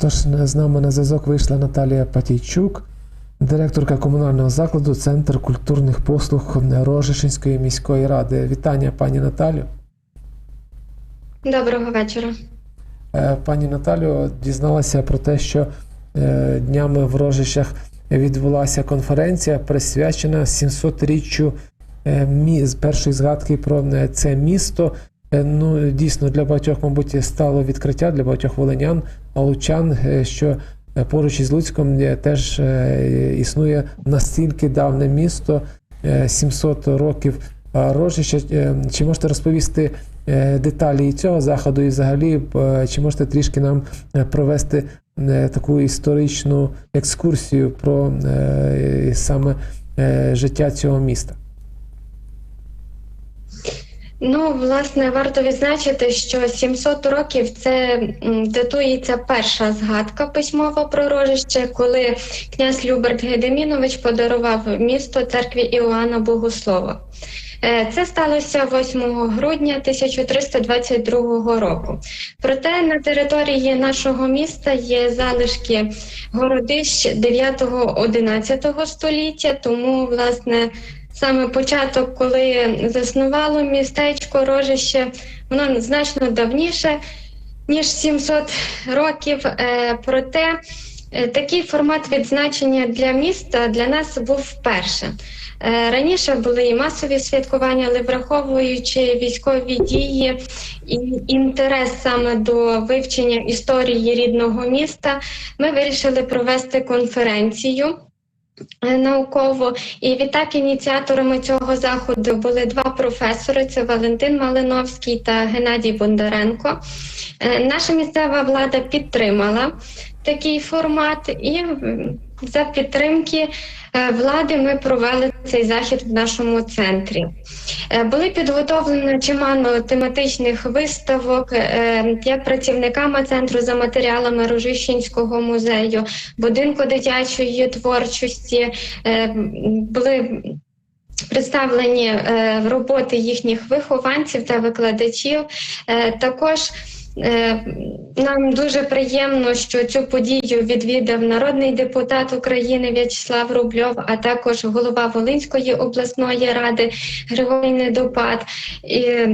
Тож з нами на зв'язок вийшла Наталія Патійчук, директорка комунального закладу Центр культурних послуг Рожишинської міської ради. Вітання, пані Наталю. Доброго вечора. Е, Пані Наталю дізналася про те, що е, днями в Рожищах відбулася конференція, присвячена 700-річчю е, мі- з першої згадки про е, це місто. Е, Ну, дійсно, для багатьох, мабуть, стало відкриття для багатьох волинян, лучан, е, що е, поруч із Луцьком теж існує настільки давне місто, е, 700 років Рожища. Чи можете розповісти деталі цього заходу, і взагалі, чи можете трішки нам провести таку історичну екскурсію про саме життя цього міста? Ну, власне, варто відзначити, що 700 років це датується перша згадка письмова про рожище, коли князь Люберт Гедемінович подарував місто церкві Іоанна Богослова. Е, Це сталося 8 грудня 1322 року. Проте на території нашого міста є залишки городищ 9-11 століття, тому, власне, Саме початок, коли заснувало містечко Рожище, воно значно давніше, ніж 700 років. Е, Проте е, такий формат відзначення для міста для нас був вперше. Е, Раніше були і масові святкування, але враховуючи військові дії і інтерес саме до вивчення історії рідного міста, ми вирішили провести конференцію науково. І відтак ініціаторами цього заходу були два професори: це Валентин Малиновський та Геннадій Бондаренко. Е, Наша місцева влада підтримала такий формат, і за підтримки е, влади ми провели цей захід в нашому центрі. Е, Були підготовлено чимало тематичних виставок е, як працівниками центру за матеріалами Рожищенського музею, будинку дитячої творчості. е, Були представлені е, роботи їхніх вихованців та викладачів. Е, Також Е, Нам дуже приємно, що цю подію відвідав народний депутат України В'ячеслав Рубльов, а також голова Волинської обласної ради Григорій Недопад. І,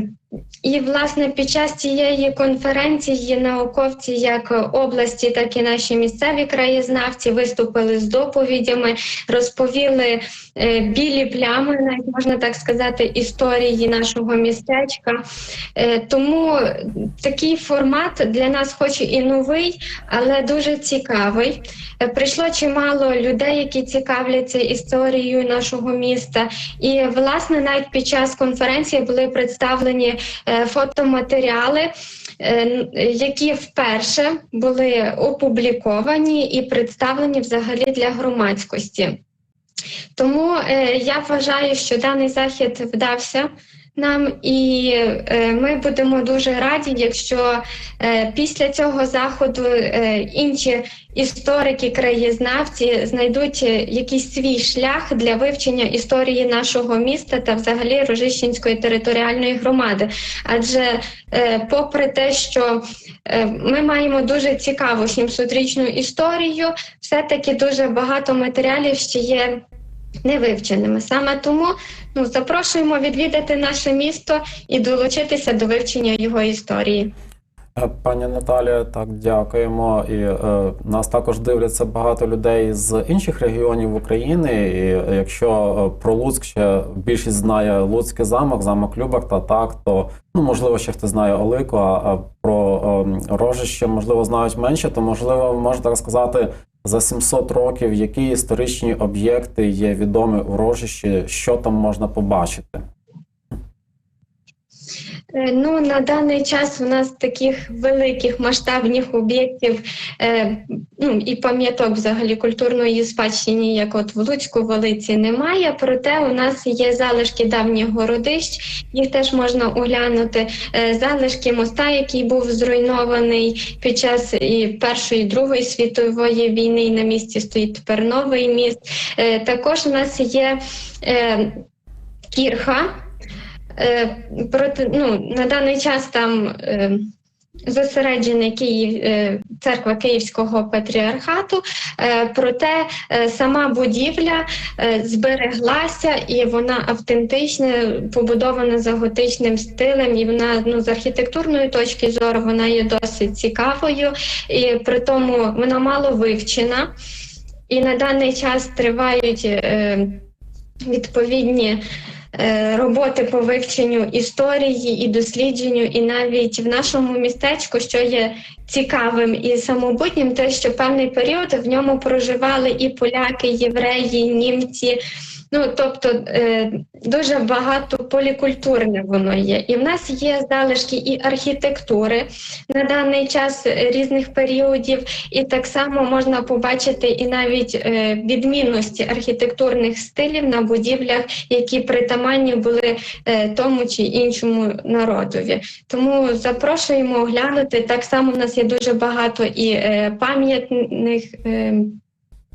і власне під час цієї конференції науковці як області, так і наші місцеві краєзнавці виступили з доповідями, розповіли е, білі плями, навіть можна так сказати, історії нашого містечка. Е, Тому такий формат для нас, хоч і новий, але дуже цікавий. Е, Прийшло чимало людей, які цікавляться історією нашого міста. І, власне, навіть під час конференції були представлені фотоматеріали. е, Які вперше були опубліковані і представлені взагалі для громадськості. Тому е, я вважаю, що даний захід вдався нам, і е, ми будемо дуже раді, якщо е, після цього заходу е, інші історики, краєзнавці знайдуть якийсь свій шлях для вивчення історії нашого міста та взагалі Рожищенської територіальної громади. Адже, попри те, що ми маємо дуже цікаву 700-річну історію, все-таки дуже багато матеріалів ще є невивченими. Саме тому ну, запрошуємо відвідати наше місто і долучитися до вивчення його історії. Е, Пані Наталія, так дякуємо. І е, нас також дивляться багато людей з інших регіонів України. І е, якщо е, про Луцьк ще більшість знає Луцький замок, замок Любак та так, то ну можливо ще хтось знає Олику, а, про е, Рожище можливо знають менше, то можливо можете розказати за 700 років, які історичні об'єкти є відомі у що там можна побачити. Е, Ну, на даний час у нас таких великих масштабних об'єктів е, ну, і пам'яток взагалі культурної спадщини, як от в Луцьку Волиці, немає. Проте у нас є залишки давніх городищ, їх теж можна оглянути. Е, залишки моста, який був зруйнований під час і Першої і Другої світової війни, і на місці стоїть тепер новий міст. Е, також у нас є е, кірха. Е, проти, ну, на даний час там е, зосереджений Київ, е, церква Київського патріархату. Е, Проте е, сама будівля е, збереглася і вона автентична, побудована за готичним стилем, і вона ну, з архітектурної точки зору вона є досить цікавою, і при тому вона мало вивчена. І на даний час тривають е, відповідні роботи по вивченню історії і дослідженню, і навіть в нашому містечку, що є цікавим і самобутнім, те, що певний період в ньому проживали і поляки, і євреї, і німці. Ну тобто е, дуже багато полікультурне воно є. І в нас є залишки і архітектури на даний час різних періодів, і так само можна побачити і навіть е, відмінності архітектурних стилів на будівлях, які притаманні були е, тому чи іншому народові. Тому запрошуємо оглянути. Так само в нас є дуже багато і пам'ятних.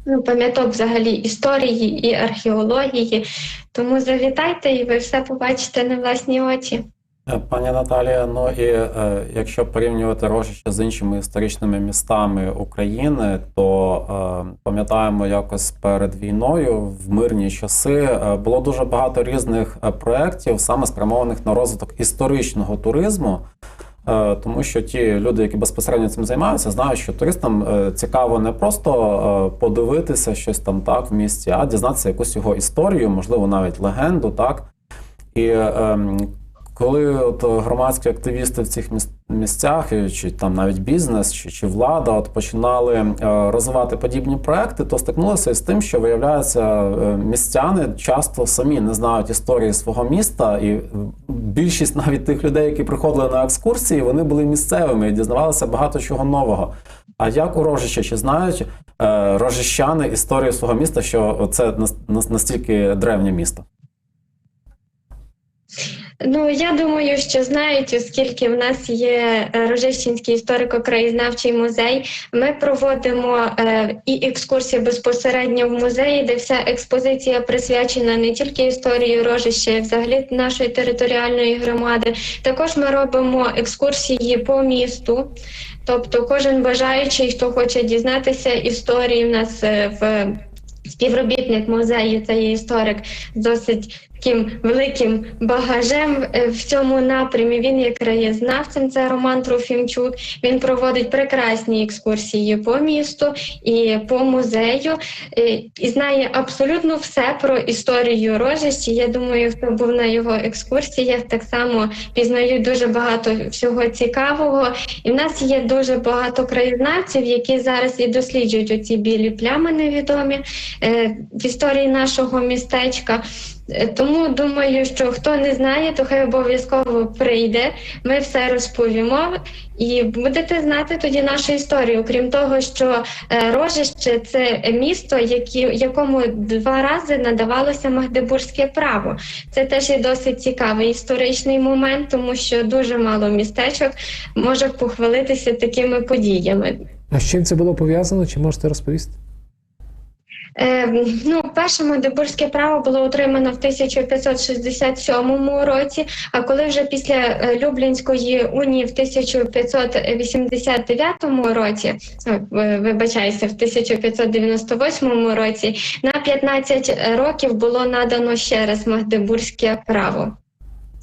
Ну, пам'яток взагалі історії і археології. Тому завітайте і ви все побачите на власні очі. Е, Пані Наталія, ну і е, якщо порівнювати Рожище з іншими історичними містами України, то е, пам'ятаємо, якось перед війною в мирні часи е, було дуже багато різних е, проєктів, саме спрямованих на розвиток історичного туризму. Е, Тому що ті люди, які безпосередньо цим займаються, знають, що туристам е, цікаво не просто е, подивитися щось там так в місті, а дізнатися якусь його історію, можливо, навіть легенду, так. І ем, коли от громадські активісти в цих міс- місцях, чи там навіть бізнес, чи, чи влада от починали е, розвивати подібні проекти, то стикнулися з тим, що виявляється, е, містяни часто самі не знають історії свого міста, і е, більшість навіть тих людей, які приходили на екскурсії, вони були місцевими і дізнавалися багато чого нового. А як у Рожища, чи знають е, рожищани історію свого міста, що це нас- нас- настільки древнє місто? Ну я думаю, що знають, оскільки в нас є е, Рожищенський історико-краєзнавчий музей. Ми проводимо е, і екскурсії безпосередньо в музеї, де вся експозиція присвячена не тільки історії Рожища, взагалі нашої територіальної громади. Також ми робимо екскурсії по місту. Тобто, кожен бажаючий, хто хоче дізнатися історії, в нас е, в співробітник музею, це є історик досить таким великим багажем е, в цьому напрямі. Він є краєзнавцем, це Роман Трофімчук. Він проводить прекрасні екскурсії по місту і по музею е, і знає абсолютно все про історію Рожищі. Я думаю, хто був на його екскурсіях, так само пізнають дуже багато всього цікавого. І в нас є дуже багато краєзнавців, які зараз і досліджують оці білі плями невідомі е, в історії нашого містечка. Е, Тому думаю, що хто не знає, то хай обов'язково прийде. Ми все розповімо і будете знати тоді нашу історію. Крім того, що е, Рожище це місто, якому два рази надавалося магдебурзьке право. Це теж є досить цікавий історичний момент, тому що дуже мало містечок може похвалитися такими подіями. А з чим це було пов'язано? Чи можете розповісти? Е, ну, перше Магдебурзьке право було отримано в 1567 році. А коли вже після е, Люблінської унії в 1589 році, ви- вибачаюся, в 1598 році, на 15 років було надано ще раз Магдебурзьке право.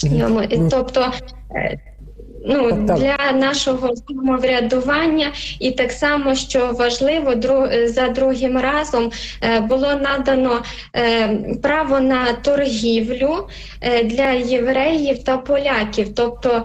Йому. Ну. Тобто, е, ну, Так, так. для нашого самоврядування, і так само, що важливо, дру- за другим разом е, було надано е, право на торгівлю е, для євреїв та поляків. Тобто,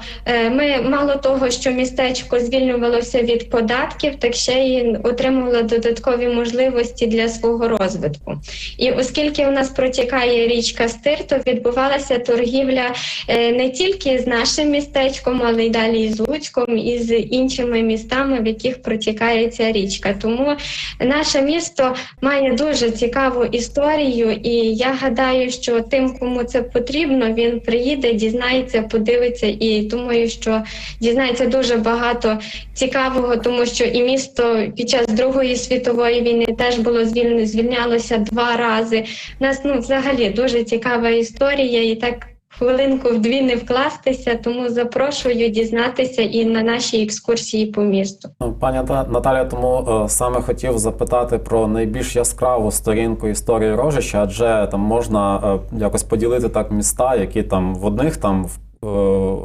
ми мало того, що містечко звільнювалося від податків, так ще й отримувало додаткові можливості для свого розвитку. І оскільки у нас протікає річка Стир, то відбувалася торгівля не тільки з нашим містечком, але й далі з Луцьком і з іншими містами, в яких протікає ця річка. Тому наше місто має дуже цікаву історію, і я гадаю, що тим, кому це потрібно, він приїде, дізнається, подивиться, і думаю, що дізнається дуже багато цікавого, тому що і місто під час Другої світової війни теж було звільнено, звільнялося два рази. У нас ну взагалі дуже цікава історія, і так хвилинку в дві не вкластися, тому запрошую дізнатися і на нашій екскурсії по місту. Ну, Пані Ната- Наталя, тому е, саме хотів запитати про найбільш яскраву сторінку історії Рожища, адже там можна е, якось поділити так міста, які там в одних там в е,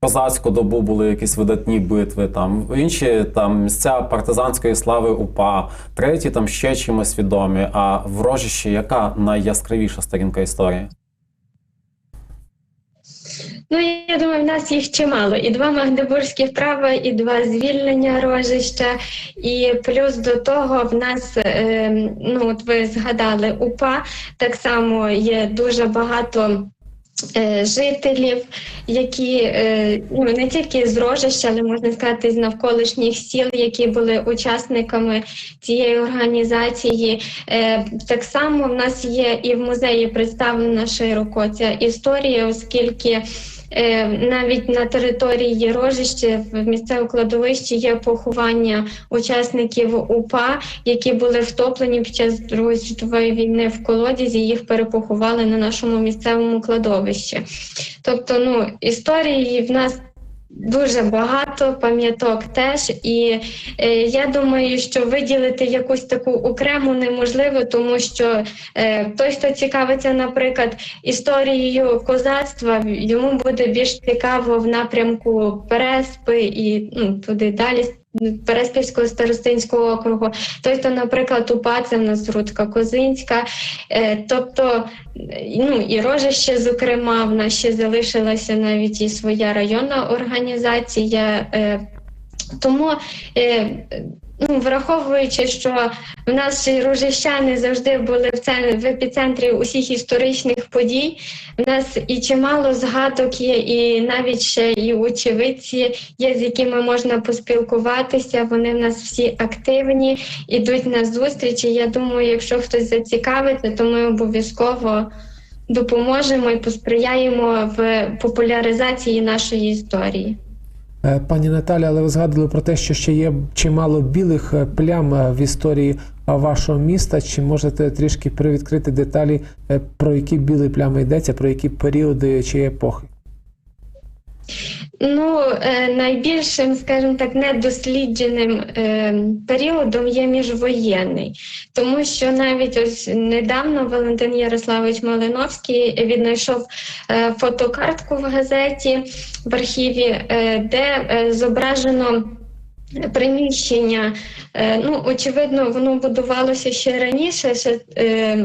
козацьку добу були якісь видатні битви, там інші там місця партизанської слави УПА, треті там ще чимось відомі. А в Рожищі яка найяскравіша сторінка історії? Ну, я думаю, в нас їх чимало. І два магдебурзькі вправи, і два звільнення рожища. І плюс до того в нас, е, ну от ви згадали, УПА так само є дуже багато. е, Жителів, які е, ну не тільки з Рожища, але можна сказати, з навколишніх сіл, які були учасниками цієї організації. Е, Так само в нас є і в музеї представлена широко ця історія, оскільки навіть на території Рожища в місцевому кладовищі є поховання учасників УПА, які були втоплені під час Другої світової війни в колодязі. Їх перепоховали на нашому місцевому кладовищі. Тобто, ну історії в нас. Дуже багато пам'яток теж, і е, я думаю, що виділити якусь таку окрему неможливо, тому що е, той, хто цікавиться, наприклад, історією козацтва, йому буде більш цікаво в напрямку Переспи і ну, туди далі. Переспівського старостинського округу, той, то, наприклад, УПА, це в нас Рудка Козинська, е, тобто, ну і Рожище, зокрема, в нас ще залишилася навіть і своя районна організація. Е, тому е, ну, враховуючи, що в нас рожищани завжди були в цен- в епіцентрі усіх історичних подій. В нас і чимало згадок є, і навіть ще і очевидці є, з якими можна поспілкуватися. Вони в нас всі активні, ідуть на зустрічі. Я думаю, якщо хтось зацікавиться, то ми обов'язково допоможемо і посприяємо в популяризації нашої історії. Е, Пані Наталі, але ви згадували про те, що ще є чимало білих е, плям е, в історії вашого міста. Чи можете трішки привідкрити деталі, про які білі плями йдеться, про які періоди чи епохи? Ну, е, найбільшим, скажімо так, недослідженим е, періодом є міжвоєнний, тому що навіть ось недавно Валентин Ярославович Малиновський віднайшов е, фотокартку в газеті в архіві, де зображено. Приміщення, е, ну очевидно, воно будувалося ще раніше, ще е,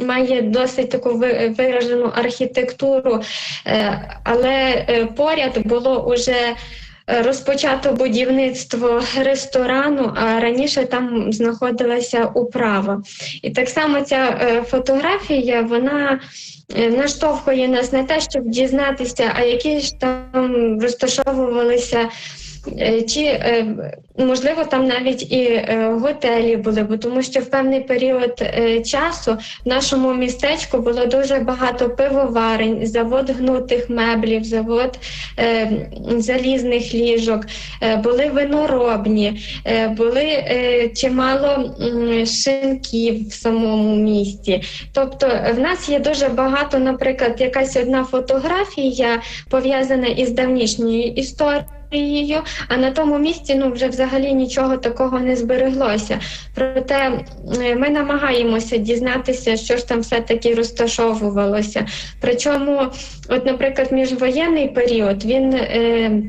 має досить таку виражену архітектуру, е, але поряд було уже е, розпочато будівництво ресторану, а раніше там знаходилася управа. І так само ця фотографія, вона наштовхує нас на те, щоб дізнатися, а які ж там розташовувалися. Е, Чи е, можливо там навіть і е, готелі були, бо тому що в певний період часу в нашому містечку було дуже багато пивоварень, завод гнутих меблів, завод залізних ліжок, були виноробні, були чимало шинків в самому місті. Тобто в нас є дуже багато, наприклад, якась одна фотографія пов'язана із давнішньою історією. А на тому місці ну вже взагалі нічого такого не збереглося. Проте ми намагаємося дізнатися, що ж там все таки розташовувалося. Причому, от, наприклад, міжвоєнний період він. Е,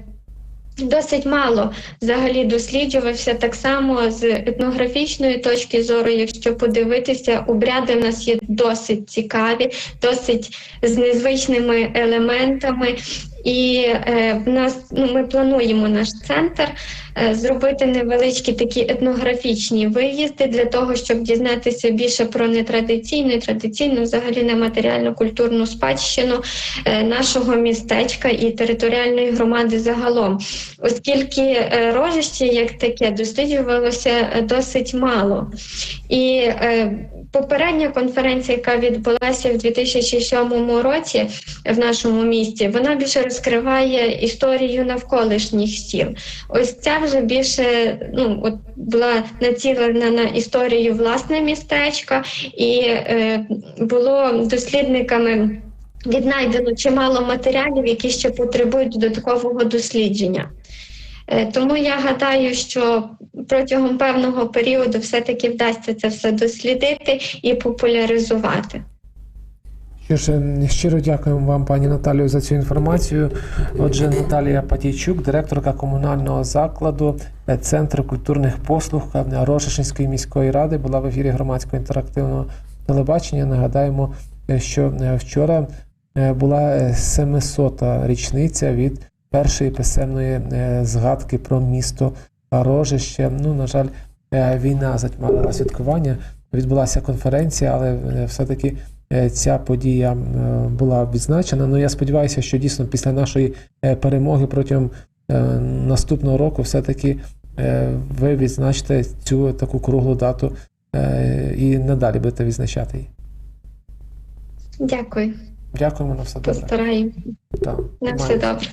Досить мало взагалі досліджувався так само з етнографічної точки зору. Якщо подивитися, обряди в нас є досить цікаві, досить з незвичними елементами. І е, в нас ну, ми плануємо наш центр зробити невеличкі такі етнографічні виїзди для того, щоб дізнатися більше про нетрадиційну і традиційну, взагалі нематеріальну культурну спадщину е, нашого містечка і територіальної громади загалом, оскільки е, рожище як таке досліджувалося е, досить мало. І е, Попередня конференція, яка відбулася в 2007 році в нашому місті, вона більше розкриває історію навколишніх сіл. Ось ця вже більше ну от була націлена на історію власне містечка, і е, було дослідниками. віднайдено чимало матеріалів, які ще потребують додаткового дослідження. Е, Тому я гадаю, що протягом певного періоду все-таки вдасться це все дослідити і популяризувати. Що е, щиро дякуємо вам, пані Наталію, за цю інформацію. Отже, Наталія Патійчук, директорка комунального закладу е, Центру культурних послуг е, Рожешинської міської ради, була в ефірі громадського інтерактивного телебачення. Нагадаємо, що вчора була е, 700-та річниця від першої писемної згадки про місто Рожище. Ну, на жаль, війна затьмарила святкування. Відбулася конференція, але е, все-таки е, ця подія е, була відзначена. Ну я сподіваюся, що дійсно після нашої е, перемоги протягом е, наступного року все-таки е, ви відзначите цю таку круглу дату е, і надалі будете відзначати її. Дякую, Дякуємо на все добре. постараємося. Так, На все добре.